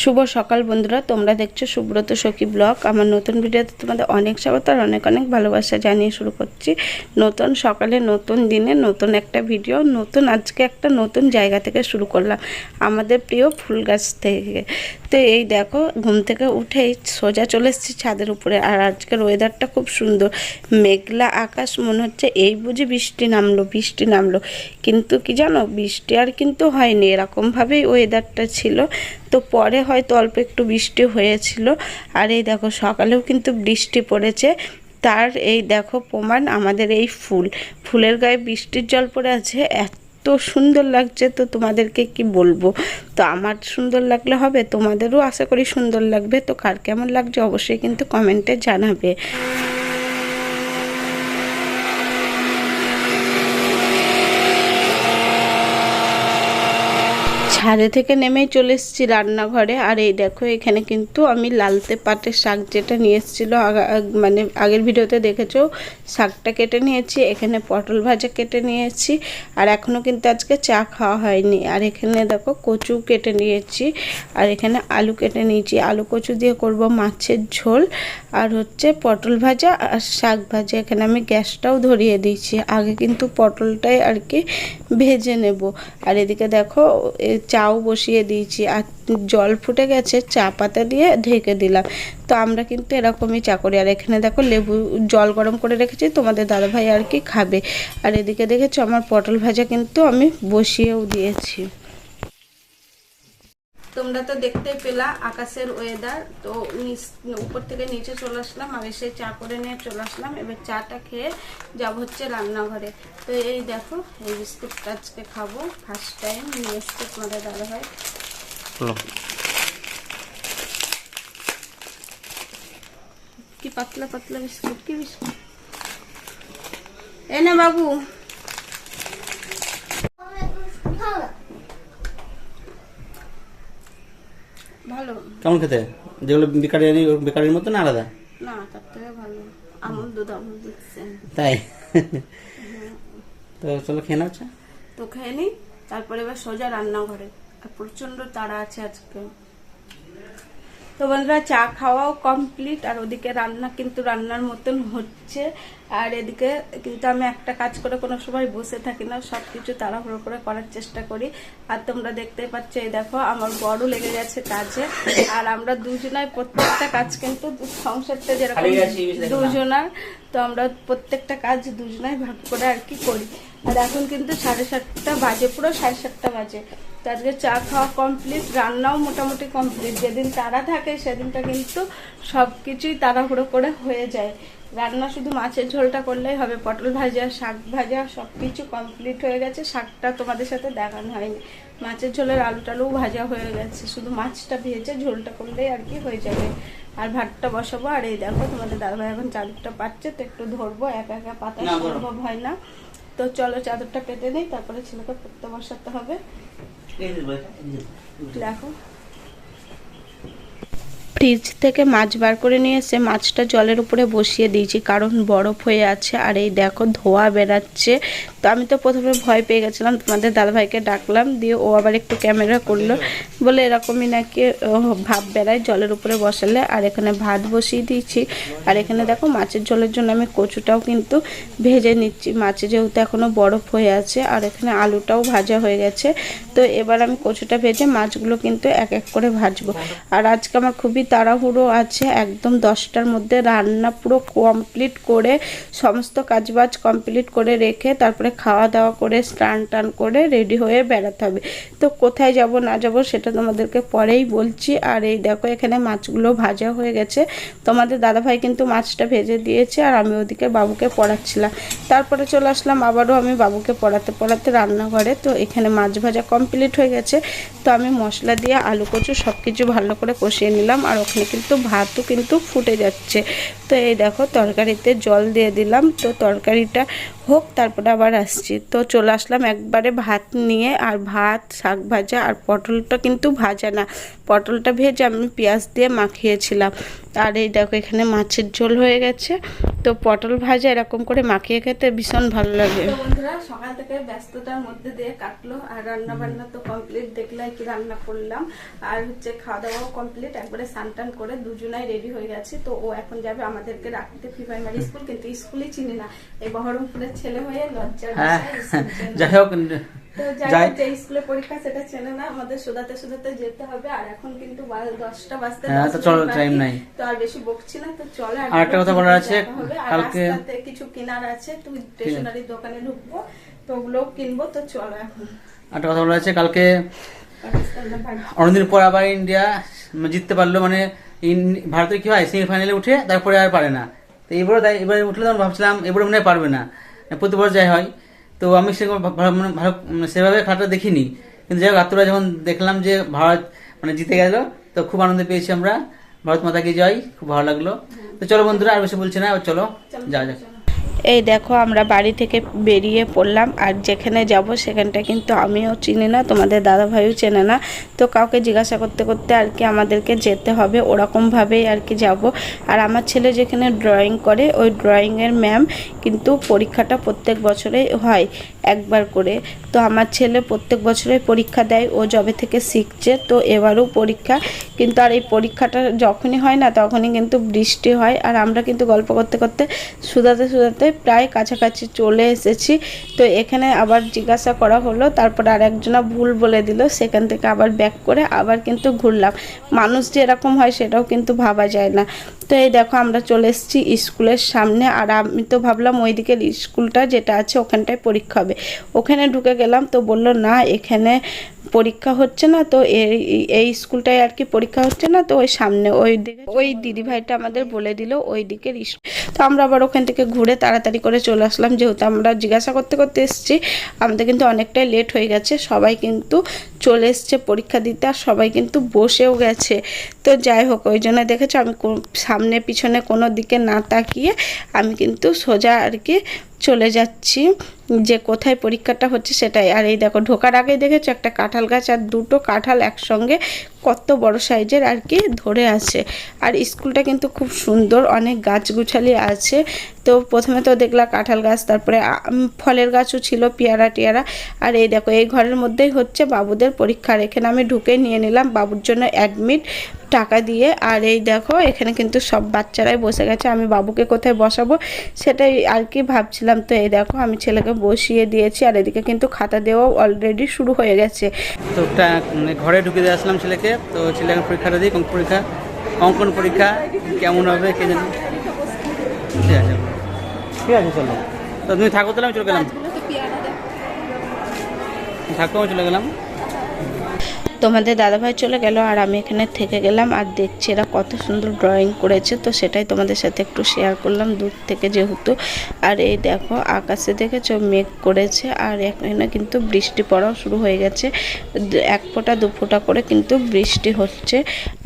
শুভ সকাল বন্ধুরা, তোমরা দেখছ সুব্রত সখী ব্লগ। আমার নতুন ভিডিওতে তোমাদের অনেক স্বাগত আর অনেক অনেক ভালোবাসা জানিয়ে শুরু করছি। নতুন সকালে, নতুন দিনে, নতুন একটা ভিডিও, নতুন আজকে একটা নতুন জায়গা থেকে শুরু করলাম আমাদের প্রিয় ফুল গাছ থেকে। তো এই দেখো, ঘুম থেকে উঠেই সোজা চলে এসেছি ছাদের উপরে আর আজকের ওয়েদারটা খুব সুন্দর। মেঘলা আকাশ মনে হচ্ছে, এই বুঝি বৃষ্টি নামলো বৃষ্টি নামলো। কিন্তু কি জানো, বৃষ্টি আর কিন্তু হয়নি, এরকমভাবেই ওয়েদারটা ছিল। তো পরে হয়তো অল্প একটু বৃষ্টি হয়েছিল। আর এই দেখো, সকালেও কিন্তু বৃষ্টি পড়েছে। তার এই দেখো প্রমাণ, আমাদের এই ফুল। ফুলের গায়ে বৃষ্টির জল পড়ে আছে। এত সুন্দর লাগছে তো তোমাদেরকে কি বলব? তো আমার সুন্দর লাগলে হবে, তোমাদেরও আশা করি সুন্দর লাগবে। তো কার কেমন লাগছে অবশ্যই কিন্তু কমেন্টে জানাবে। ছাদে থেকে নেমেই চলে এসেছি রান্নাঘরে। আর এই দেখো, এখানে কিন্তু আমি লালতে পাটের শাক যেটা নিয়ে এসেছিল মানে আগের ভিডিওতে দেখেছ, শাকটা কেটে নিয়েছি, এখানে পটল ভাজা কেটে নিয়েছি, আর এখনও কিন্তু আজকে চা খাওয়া হয়নি। আর এখানে দেখো, কচু কেটে নিয়েছি, আর এখানে আলু কেটে নিয়েছি। আলু কচু দিয়ে করব মাছের ঝোল, আর হচ্ছে পটল ভাজা আর শাক ভাজা। এখানে আমি গ্যাসটাও ধরিয়ে দিয়েছি। আগে কিন্তু পটলটাই আর কি ভেজে নেব। আর এদিকে দেখো চাও বসিয়ে দিয়েছি আর জল ফুটে গেছে, চা পাতা দিয়ে ঢেকে দিলাম। তো আমরা কিন্তু এরকমই চা করি। আর এখানে দেখো লেবু, জল গরম করে রেখেছি, তোমাদের দাদাভাই আর কি খাবে। আর এদিকে দেখেছ আমার পটল ভাজা কিন্তু আমি বসিয়েও দিয়েছি। তোমরা তো দেখতে পেলা আকাশের ওয়েদার তো উপর থেকে নিচে চলে আসলাম আর এসে চা করে নিয়ে চলে আসলাম। এবার চাটা খেয়ে যাব হচ্ছে রান্নাঘরে। তো এই দেখো এই বিস্কুটটা আজকে খাব। ফার্স্ট টাইম নিয়ে এসছে তোমাদের দাদা ভাই কি পাতলা পাতলা বিস্কুট কি বিস্কুট? এনে বাবু ভালো। কেমন খেতে? যেগুলো বেকারি বেকারির মতো না আলাদা? না তার থেকে ভালো। আমুল দুধ আমুল দুধ তাই? তো চলো খেয়ে নাও চা। তো খেয়ে নিই তারপরে এবার সোজা রান্নাঘরে। আর প্রচণ্ড তাড়া আছে আজকে। তো বন্ধুরা চা খাওয়াও কমপ্লিট আর ওদিকে রান্না কিন্তু রান্নার মতন হচ্ছে। আর এদিকে কিন্তু আমি একটা কাজ করে কোনো সময় বসে থাকি না সব কিছু তাড়াহুড়ো করে করার চেষ্টা করি। আর তোমরা দেখতে পাচ্ছ এই দেখো আমার বড় লেগে গেছে কাজে। আর আমরা দুজনাই প্রত্যেকটা কাজ কিন্তু সংসারটা যেরকম। দুজনার তো আমরা প্রত্যেকটা কাজ দুজনাই ভাগ করে আর কি করি। আর এখন কিন্তু সাড়ে সাতটা বাজে পুরো সাড়ে সাতটা বাজে। তো আজকে চা খাওয়া কমপ্লিট রান্নাও মোটামুটি কমপ্লিট যেদিন তারা থাকে সেদিনটা কিন্তু সব কিছুই তাড়াহুড়ো করে হয়ে যায়। রান্না শুধু মাছের ঝোলটা করলেই হবে পটল ভাজা শাক ভাজা সব কিছু কমপ্লিট হয়ে গেছে। শাকটা তোমাদের সাথে দেখানো হয়নি। মাছের ঝোলের আলু টালু ভাজা হয়ে গেছে। শুধু মাছটা ভেজে ঝোলটা করলেই আর কি হয়ে যাবে। আর ভাতটা বসাবো। আর এই দেখো তোমাদের দাদাভাই এখন চাদরটা পাচ্ছে। তো একটু ধরবো একা একা পাতা। সম্ভব হয় না। তো চলো চাদরটা পেতে নেই তারপরে ছেলেকে পড়তে বসাতে হবে। দেখো ফ্রিজ থেকে মাছ বার করে নিয়ে এসে মাছটা জলের উপরে বসিয়ে দিয়েছি, কারণ বরফ হয়ে আছে আর এই দেখো ধোয়া বেরাচ্ছে। তো আমি তো প্রথমে ভয় পেয়ে গেছিলাম, তোমাদের দাদাভাইকে ডাকলাম, দিয়ে ও আবার একটু ক্যামেরা করল, বলে এরকমই নাকি ভাব বেড়ায় জলের উপরে বসালে, আর এখানে ভাত বসিয়ে দিয়েছি। আর এখানে দেখো মাছের জলের জন্য আমি কচুটাও কিন্তু ভেজে নিচ্ছি, মাছে যেহেতু এখনও বরফ হয়ে আছে, আর এখানে আলুটাও ভাজা হয়ে গেছে। তো এবার আমি কচুটা ভেজে মাছগুলো কিন্তু এক এক করে ভাজবো। আর আজকে আমার খুবই তাড়াহুড়ো আছে, একদম দশটার মধ্যে রান্না পুরো কমপ্লিট করে সমস্ত কাজবাজ কমপ্লিট করে রেখে তারপরে খাওয়া দাওয়া করে, স্নান টান করে রেডি হয়ে বেড়াতে হবে। তো কোথায় যাব, না যাব সেটা তোমাদেরকে পরেই বলছি। আর এই দেখো এখানে মাছগুলো ভাজা হয়ে গেছে। তোমাদের দাদাভাই কিন্তু মাছটা ভেজে দিয়েছে আর আমি ওদিকে বাবুকে পড়াচ্ছিলাম। তারপরে চলে আসলাম আবারও আমি বাবুকে পড়াতে পড়াতে রান্নাঘরে। তো এখানে মাছ ভাজা কমপ্লিট হয়ে গেছে। তো আমি মশলা দিয়ে আলু কচু সব কিছু ভালো করে কষিয়ে নিলাম আর ওখানে কিন্তু ভাতও কিন্তু ফুটে যাচ্ছে। তো এই দেখো তরকারিতে জল দিয়ে দিলাম। তো তরকারিটা হোক, তারপরে আবার আসছি। তো চলে আসলাম একবারে ভাত নিয়ে, আর ভাত, শাক ভাজা, আর পটলটা কিন্তু ভাজা না। পটলটা ভেজে আমি পেঁয়াজ দিয়ে মাখিয়েছিলাম। আর এই দেখো এখানে মাছের ঝোল হয়ে গেছে। তো পটল ভাজা এরকম করে মাখিয়ে খেতে ভীষণ ভালো লাগে। বন্ধুরা, সকাল থেকে ব্যস্ততার মধ্যে দিয়ে কাটলো, আর রান্না বান্না তো কমপ্লিট দেখলাই কি রান্না করলাম। আর হচ্ছে খাওয়া দাওয়াও কমপ্লিট একবারে স্নান টান করে দুজনাই রেডি হয়ে গেছে। তো ও এখন যাবে আমাদেরকে রাখতে প্রাইমারি স্কুল কিন্তু স্কুলই চিনি না এই বহরমপুরের ছেলে হয়ে লজ্জার হ্যাঁ। যাই হোক যাই যাই যে স্কুলে পরীক্ষা সেটা চেনে না আমাদের সোদাতে সোদাতে যেতে হবে আর এখন কিন্তু দশটা বাজতে হ্যাঁ, তো চলো, মিনিট নাই। তো আর বেশি বকছি না তো চলে আর একটা কথা বলার আছে, কালকে কালকে- কিছু কেনার আছে তুই স্টেশনারি দোকানে ঢুকবো তো ওগুলোও কিনবো তো চলো এখন একটা কথা বলা আছে কালকে। অনেকদিন পর আবার ইন্ডিয়া জিততে পারল মানে ভারতের কি হয়? সেমিফাইনালে উঠে তারপরে আর পারে না। তো এবারও তাই এবারে উঠলে তখন ভাবছিলাম এবারে মনে হয় পারবে না। প্রতি যাই হয়। তো আমি সেরকম ভালো মানে ভালো মানে সেভাবে খেলাটা দেখিনি। কিন্তু যাই হোক আত্মরা যখন দেখলাম যে ভারত মানে জিতে গেল তো খুব আনন্দ পেয়েছি আমরা। ভারত মাতাকে জয় খুব ভালো লাগল। তো চলো বন্ধুরা আর বেশি বলছি না চলো যাওয়া যাক। এই দেখো, আমরা বাড়ি থেকে বেরিয়ে পড়লাম, আর যেখানে যাব সেখানটা কিন্তু আমিও চিনি না, তোমাদের দাদা ভাইও চেনে না। তো কাউকে জিজ্ঞাসা করতে করতে আর কি আমাদেরকে যেতে হবে, ওরকমভাবেই আর কি যাব। আর আমার ছেলে যেখানে ড্রয়িং করে, ওই ড্রয়িংয়ের ম্যাম কিন্তু পরীক্ষাটা প্রত্যেক বছরেই হয়। একবার করে। তো আমার ছেলে প্রত্যেক বছরে পরীক্ষা দেয়, ও যবে থেকে শিখছে, তো এবারও পরীক্ষা। কিন্তু আর এই পরীক্ষাটা যখনই হয় না, তখনই কিন্তু বৃষ্টি হয়। আর আমরা কিন্তু গল্প করতে করতে সুদাতে সুদাতে প্রায় কাছাকাছি চলে এসেছি। তো এখানে আবার জিজ্ঞাসা করা হলো, তারপর আর একজনা ভুল বলে দিল। সেখান থেকে আবার ব্যাক করে আবার কিন্তু ঘুরলাম। মানুষ যে এরকম হয় সেটাও কিন্তু ভাবা যায় না। তো এই দেখো আমরা চলে এসেছি স্কুলের সামনে। আর আমি তো ভাবলাম ওই দিকের স্কুলটা যেটা আছে ওখানটায় পরীক্ষা হবে। ওখানে ঢুকে গেলাম তো বলল না এখানে পরীক্ষা হচ্ছে না, তো এই এই স্কুলটায় আর কি পরীক্ষা হচ্ছে না, তো ওই সামনে ওই দিকে ওই দিদি ভাইটা আমাদের বলে দিল, ওই দিকের তো আমরা আবার ওখান থেকে ঘুরে তাড়াতাড়ি করে চলে আসলাম। যেহেতু আমরা জিজ্ঞাসা করতে করতে এসেছি, আমাদের কিন্তু অনেকটাই লেট হয়ে গেছে, সবাই কিন্তু চলে এসছে পরীক্ষা দিতে, আর সবাই কিন্তু বসেও গেছে। তো যাই হোক, ওই জন্য দেখেছ আমি সামনে পিছনে কোনো দিকে না তাকিয়ে আমি কিন্তু সোজা আর কি চলে যাচ্ছি। যে কোথায় পরীক্ষাটা হচ্ছে সেটাই। আর এই দেখো, ঢোকার আগেই দেখেছ একটা কাঁঠাল গাছ আর দুটো কাঁঠাল একসঙ্গে কত বড় সাইজের আর কি ধরে আছে। আর স্কুলটা কিন্তু খুব সুন্দর, অনেক গাছ গাছগুছালি আছে। তো প্রথমে তো দেখলাম কাঁঠাল গাছ, তারপরে ফলের গাছও ছিল, পেয়ারা টিয়ারা। আর এই দেখো, এই ঘরের মধ্যেই হচ্ছে বাবুদের পরীক্ষা আর এখানে আমি ঢুকে নিয়ে নিলাম বাবুর জন্য অ্যাডমিট টাকা দিয়ে। আর এই দেখো, এখানে কিন্তু সব বাচ্চারাই বসে গেছে। আমি বাবুকে কোথায় বসাবো সেটাই আর কি ভাবছিলাম। তো এই দেখো, আমি ছেলেকে বসিয়ে দিয়েছি। আর এদিকে কিন্তু খাতা দেওয়াও অলরেডি শুরু হয়ে গেছে। তো মানে ঘরে ঢুকে দিয়ে আসলাম ছেলেকে। তো ছেলে পরীক্ষাটা দিই অঙ্ক পরীক্ষা অঙ্কন পরীক্ষা কেমন হবে কে জানি? ঠিক আছে। ঠিক আছে চলো। তো তুমি থাকো তাহলে আমি চলে গেলাম। থাকো আমি চলে গেলাম। তোমাদের দাদাভাই চলে গেল আর আমি এখানে থেকে গেলাম আর দেখছি এরা কত সুন্দর ড্রয়িং করেছে। তো সেটাই তোমাদের সাথে একটু শেয়ার করলাম দূর থেকে যেহেতু। আর এই দেখো, আকাশে দেখেছ মেঘ করেছে আর এখানে কিন্তু বৃষ্টি পড়াও শুরু হয়ে গেছে। এক ফোঁটা, দু ফোঁটা করে কিন্তু বৃষ্টি হচ্ছে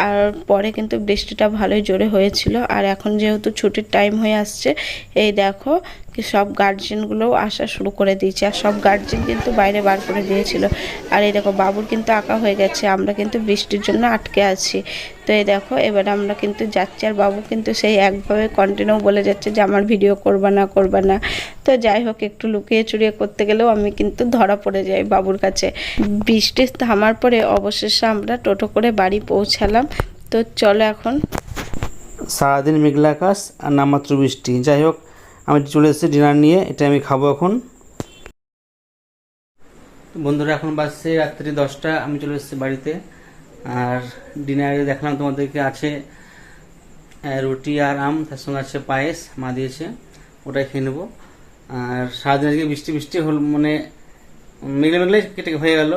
আর পরে কিন্তু বৃষ্টিটা ভালোই জোরে হয়েছিল। আর এখন যেহেতু ছুটির টাইম হয়ে আসছে, এই দেখো সব গার্জেনগুলোও আসা শুরু করে দিয়েছে। আর সব গার্জেন কিন্তু বাইরে বার করে দিয়েছিল। আর এই দেখো, বাবুর কিন্তু আঁকা হয়ে গেছে। আমরা কিন্তু বৃষ্টির জন্য আটকে আছি। তো এই দেখো, এবার আমরা কিন্তু যাচ্ছি। আর বাবু কিন্তু সেই একভাবে কন্টিনিউ বলে যাচ্ছে যে, আমার ভিডিও করবা না করবা না। তো যাই হোক, একটু লুকিয়ে চুরিয়ে করতে গেলেও আমি কিন্তু ধরা পড়ে যাই বাবুর কাছে। বৃষ্টি থামার পরে অবশেষে আমরা টোটো করে বাড়ি পৌঁছালাম। তো চলো এখন। সারাদিন মেঘলা আকাশ আর নামাত্র বৃষ্টি। যাই হোক আমি চলে এসেছি ডিনার নিয়ে, এটা আমি খাব এখন। বন্ধুরা, এখন বাজছে রাত্রি দশটা, আমি চলে এসেছি বাড়িতে। আর ডিনারে দেখলাম তোমাদেরকে আছে রুটি আর আম, তার সঙ্গে আছে পায়েস, মা দিয়েছে, ওটাই খেয়ে নেব। আর সারাদিন আজকে বৃষ্টি বৃষ্টি হল মানে মেঘলে মেঘলে কেটে হয়ে গেল।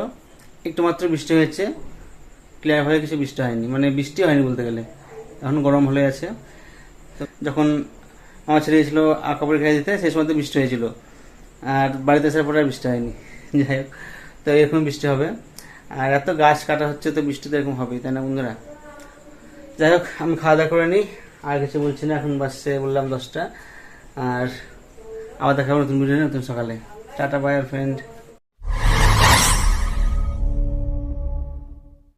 একটু মাত্র বৃষ্টি হয়েছে ক্লিয়ার হয়ে কিছু বৃষ্টি হয়নি মানে বৃষ্টি হয়নি বলতে গেলে। এখন গরম হলে আছে। যখন আমার ছেলে গেছিল কাপড় খেয়ে দিতে, সেই সময় তো বৃষ্টি হয়েছিল। আর বাড়িতে আসার পরে বৃষ্টি হয়নি। যাই হোক, তো এরকম বৃষ্টি হবে। আর এত গাছ কাটা হচ্ছে তো বৃষ্টি তো এরকম হবেই, তাই না বন্ধুরা? যাই হোক, আমি খাওয়া দাওয়া করে নিই। আর কিছু বলছি না, এখন বাসে বললাম দশটা। আর আবার দেখা হবে নতুন ভিডিও নতুন সকালে। Tata bye friend